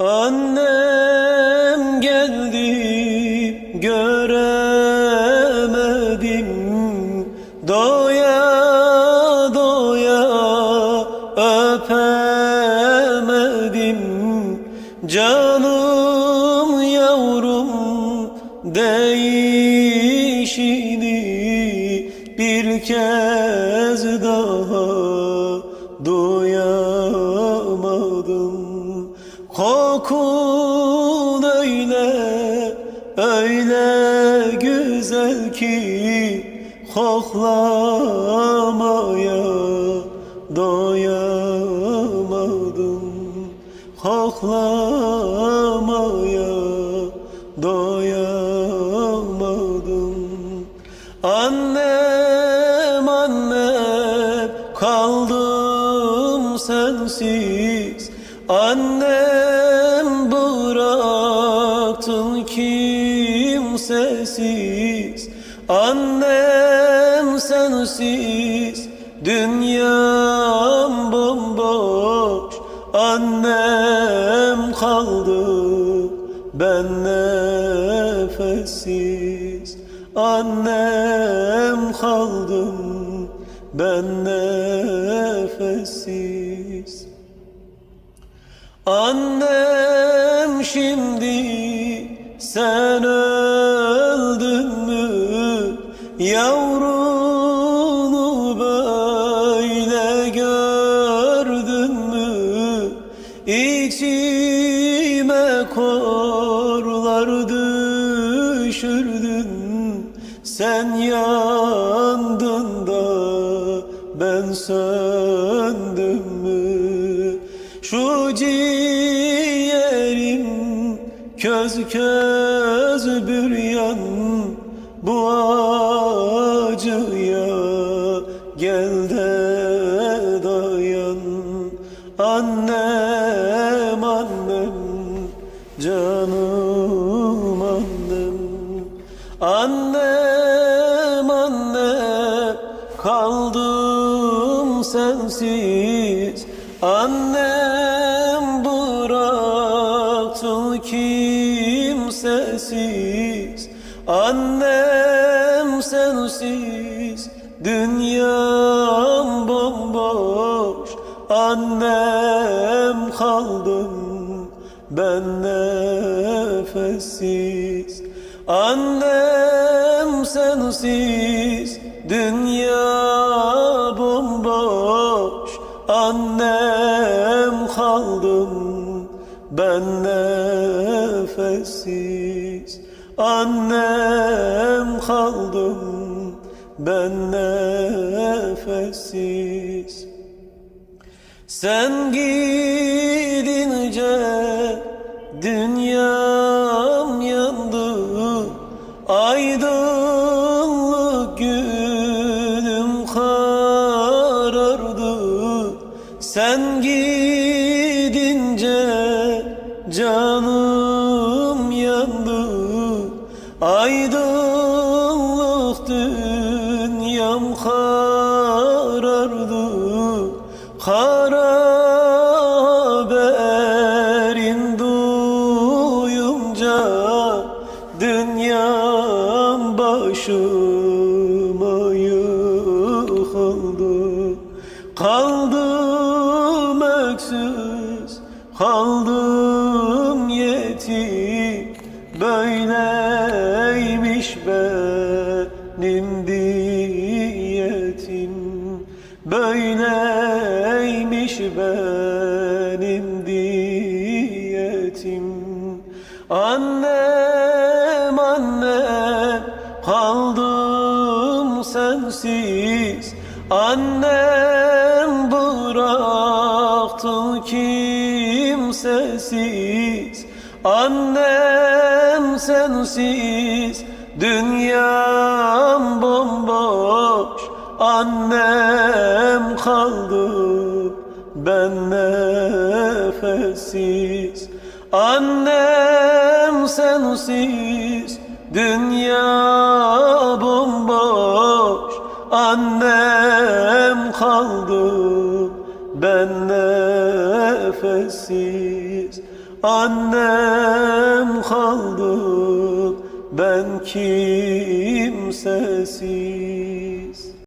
Annem geldi göremedim. Doya doya öpemedim. Canım yavrum değişini bir kez daha Kokun öyle öyle güzel ki koklamaya doyamadım. Koklamaya doyamadım sensiz. Annem bıraktın kimsesiz. Annem sensiz. Dünyam bomboş. Annem kaldı. Ben nefessiz. Annem kaldım ben nefessiz. Annem şimdi sen öldün mü? Yavrunu böyle gördün mü? İçime korlar düşürdün. Sen yandın söndüm mü Şu ciğerim köz köz büryan Bu acıya gel de dayan. Annem annem canım annem. Annem sensiz. Annem bıraktın kimsesiz. Annem sensiz. Dünyam bomboş. Annem kaldım ben nefessiz. Annem sensiz. Dünya nefessiz Annem kaldım ben nefessiz. Sen gidince dünyam yandı Aydınlık günüm karardı. Sen gidince Aydınlık dünyam karardı Kara haberin duyunca Dünyam başıma yıkıldı. Kaldım öksüz, kaldım yetim Böyleymiş Böyleymiş benim diyetim. Annem annem kaldım sensiz. Annem bıraktın kimsesiz. Annem sensiz. Dünyam bomboş Annem kaldı ben nefessiz. Annem sensiz dünya bomboş. Annem kaldı ben nefessiz. Annem kaldım ben kimsesiz